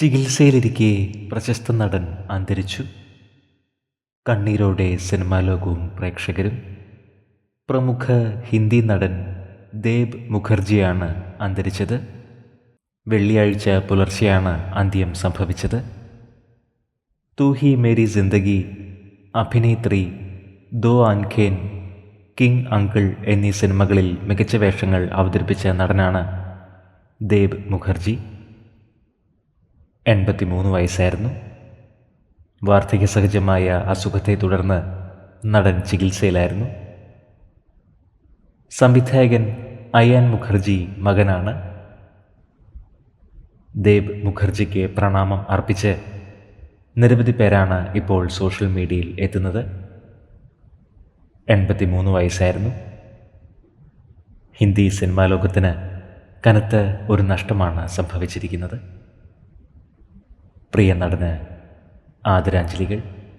ചികിത്സയിലിരിക്കെ പ്രശസ്ത നടൻ അന്തരിച്ചു. കണ്ണീരോടെ സിനിമാ ലോകവും പ്രേക്ഷകരും. പ്രമുഖ ഹിന്ദി നടൻ ദേബ് മുഖർജിയാണ് അന്തരിച്ചത്. വെള്ളിയാഴ്ച പുലർച്ചെയാണ് അന്ത്യം സംഭവിച്ചത്. തൂഹി മേരി ജിന്ദഗി അഭിനേത്രി ദോ ആൻഖേൻ കിങ് അങ്കിൾ എന്നീ സിനിമകളിൽ മികച്ച വേഷങ്ങൾ അവതരിപ്പിച്ച നടനാണ് ദേബ് മുഖർജി. എൺപത്തിമൂന്ന് വയസ്സായിരുന്നു. വാർദ്ധക്യ സഹജമായ അസുഖത്തെ തുടർന്ന് നടൻ ചികിത്സയിലായിരുന്നു. സംവിധായകൻ അയാൻ മുഖർജി മകനാണ്. ദേബ് മുഖർജിക്ക് പ്രണാമം അർപ്പിച്ച് നിരവധി പേരാണ് ഇപ്പോൾ സോഷ്യൽ മീഡിയയിൽ എത്തുന്നത്. എൺപത്തിമൂന്ന് വയസ്സായിരുന്നു. ഹിന്ദി സിനിമാ ലോകത്തിന് കനത്ത ഒരു നഷ്ടമാണ് സംഭവിച്ചിരിക്കുന്നത്. പ്രിയ നടന് ആദരാഞ്ജലികൾ.